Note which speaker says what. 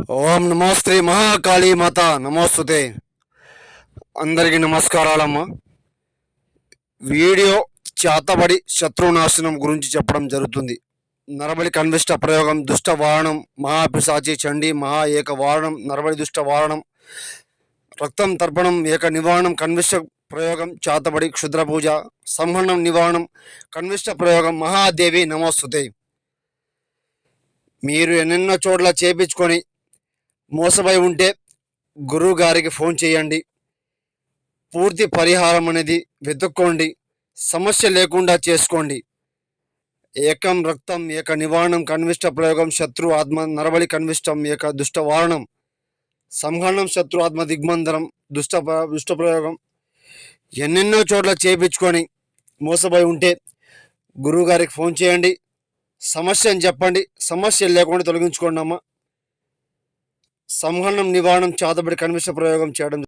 Speaker 1: ఓం నమోస్త్రీ మహాకాళీ మాత నమోస్తుతే. అందరికీ నమస్కారాలమ్మా. వీడియో చేతబడి శత్రునాశనం గురించి చెప్పడం జరుగుతుంది. నరబలి కన్విష్ట ప్రయోగం దుష్ట వారణం మహాపిశాచి చండి మహా ఏక వారణం నరబలి దుష్ట వారణం రక్తం తర్పణం ఏక నివారణం కన్విష్ట ప్రయోగం చాతబడి క్షుద్ర పూజ సంహరణం నివారణం కన్విష్ట ప్రయోగం మహాదేవి నమోస్తుతే. మీరు ఎన్నెన్నో చోట్ల చేపించుకొని మోసమై ఉంటే గురువు గారికి ఫోన్ చేయండి. పూర్తి పరిహారం అనేది వెతుక్కోండి. సమస్య లేకుండా చేసుకోండి. ఏకం రక్తం ఏక నివారణం కన్విష్ట ప్రయోగం శత్రు ఆత్మ నరబలి కన్విష్టం ఏక దుష్ట వారణం సంహరణం శత్రు ఆత్మ దిగ్మందరం దుష్ట ప్ర- దుష్ట ప్రయోగం ఎన్నెన్నో చోట్ల చేపించుకొని మోసపోయి ఉంటే గురువు గారికి ఫోన్ చేయండి. సమస్య అని చెప్పండి. సమస్య లేకుండా తొలగించుకోండి అమ్మా. సంహనం నివారణం చేతబడి కనిష్ట ప్రయోగం చేయడం